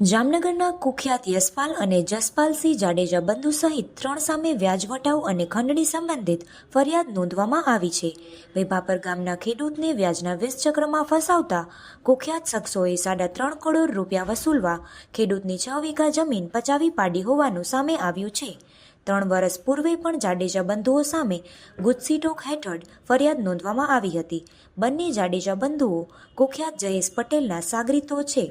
જામનગરના કુખ્યાત યશપાલ અને જસપાલસિંહ જાડેજા બંધુ સહિત ત્રણ સામે વ્યાજ વટાવ અને ખંડણી સંબંધિત ફરિયાદ નોંધવામાં આવી છે. વેભાપર ગામના ખેડૂતને વ્યાજના વીસ ચક્રમાં ફસાવતા કુખ્યાત શખ્સોએ સાડા ત્રણ કરોડ રૂપિયા વસૂલવા ખેડૂતની છ વીઘા જમીન પચાવી પાડી હોવાનું સામે આવ્યું છે. ત્રણ વર્ષ પૂર્વે પણ જાડેજા બંધુઓ સામે ગુજસીટોક હેઠળ ફરિયાદ નોંધવામાં આવી હતી. બંને જાડેજા બંધુઓ કુખ્યાત જયેશ પટેલના સાગરીતો છે.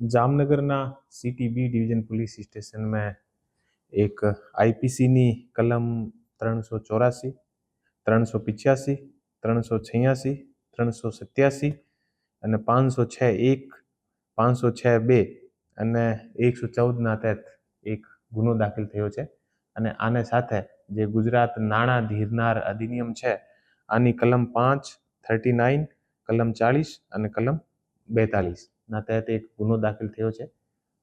જામનગરના સિટી બી ડિવિઝન પોલીસ સ્ટેશનમાં એક આઈપીસીની કલમ ત્રણસો ચોરાસી, ત્રણસો પિચ્યાસી, ત્રણસો છયાસી, ત્રણસો સત્યાસી અને પાંચસો છ એક, પાંચસો છ બે અને એકસો ચૌદના તહેત એક ગુનો દાખલ થયો છે. અને આને સાથે જે ગુજરાત નાણાં ધીરનાર અધિનિયમ છે, આની કલમ પાંચ, થર્ટી નાઇન, કલમ ચાળીસ અને કલમ બેતાલીસ. ના તહેત એક ગુનો દાખલ થયો છે.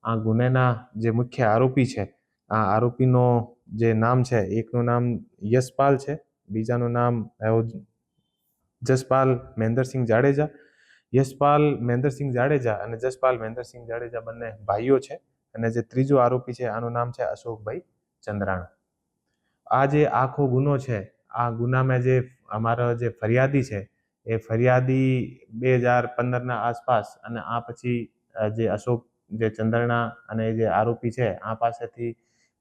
આ ગુનેના જે મુખ્ય આરોપી છે, આ આરોપીનો જે નામ છે, એકનું નામ યશપાલ છે, બીજાનું નામ જસપાલ મહેન્દ્રસિંહ જાડેજા. યશપાલ મહેન્દ્રસિંહ જાડેજા અને જસપાલ મહેન્દ્રસિંહ જાડેજા બંને ભાઈઓ છે અને જે ત્રીજો આરોપી છે, આનું નામ છે અશોકભાઈ ચંદ્રાણા. આ જે આખો ગુનો છે, આ ગુનામાં જે અમારો જે ફરિયાદી છે એ ફરિયાદી બે હજાર પંદરના આસપાસ અને આ પછી જે અશોક, જે ચંદ્રણા અને જે આરોપી છે, આ પાસેથી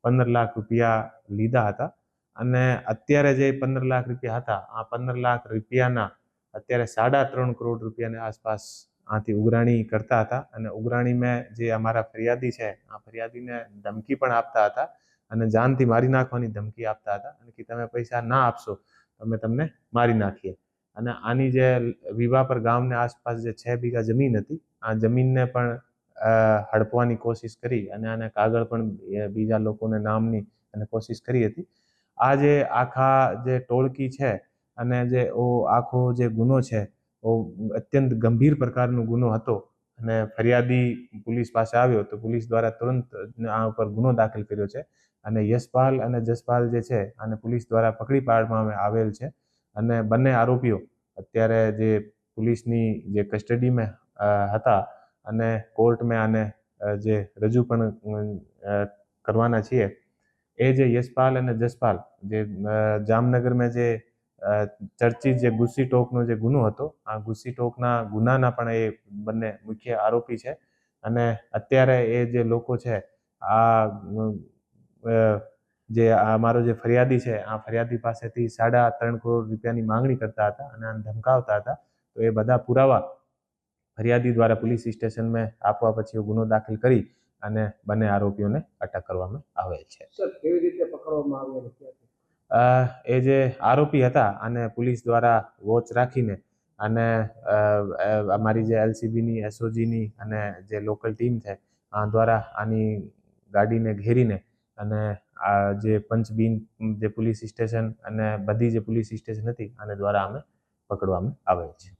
પંદર લાખ રૂપિયા લીધા હતા. અને અત્યારે જે પંદર લાખ રૂપિયા હતા, આ પંદર લાખ રૂપિયાના અત્યારે સાડા ત્રણ કરોડ રૂપિયાની આસપાસ આથી ઉઘરાણી કરતા હતા. અને ઉઘરાણીમાં જે અમારા ફરિયાદી છે, આ ફરિયાદીને ધમકી પણ આપતા હતા અને જાનથી મારી નાખવાની ધમકી આપતા હતા. અને કે તમે પૈસા ના આપશો, તો અમે તમને મારી નાખીએ. અને આની જે વિવાહ પર ગામને આસપાસ જે છ વીઘા જમીન હતી, આ જમીનને પણ હડપવાની કોશિશ કરી અને આને કાગળ પણ બીજા લોકોને નામની અને કોશિશ કરી હતી. આ જે આખા જે ટોળકી છે અને જે ઓ, આખો જે ગુનો છે, ઓ, અત્યંત ગંભીર પ્રકારનો ગુનો હતો અને ફરિયાદી પોલીસ પાસે આવ્યો તો પોલીસ દ્વારા તુરંત આ ઉપર ગુનો દાખલ કર્યો છે. અને યશપાલ અને જસપાલ જે છે, આને પોલીસ દ્વારા પકડી પાડવામાં આવેલ છે. અને બંને આરોપીઓ અત્યારે જે પોલીસની જે કસ્ટડીમાં હતા અને કોર્ટમાં આને જે રજૂ પણ કરવાના છીએ, એ જે યશપાલ અને જસપાલ જે જામનગરમાં જે ચર્ચિત જે ગુસ્સી ટોકનો જે ગુનો હતો, આ ગુસ્સી ટોકના ગુનાના પણ એ બંને મુખ્ય આરોપી છે અને અત્યારે એ જે લોકો છે, આ જે આ અમારો જે ફરિયાદી છે આ ફરિયાદી પાસેથી સાડા ત્રણ કરોડ રૂપિયાની માંગણી કરતા હતા અને આને ધમકાવતા હતા. તો એ બધા પુરાવા ફરિયાદી દ્વારા પોલીસ સ્ટેશનમાં આપવા પછી ગુનો દાખલ કરી અને બંને આરોપીઓને અટક કરવામાં આવેલ છે. કેવી રીતે પકડવામાં આવ્યા એ જે આરોપી હતા અને પોલીસ દ્વારા વોચ રાખીને અને અમારી જે એલસીબીની એસઓજીની અને જે લોકલ ટીમ છે આ દ્વારા આની ગાડીને ઘેરીને અને આ જે પંચબીન જે પોલીસ સ્ટેશન અને બધી જે પોલીસ સ્ટેશન હતી, આને દ્વારા અમે પકડવામાં આવેલ છે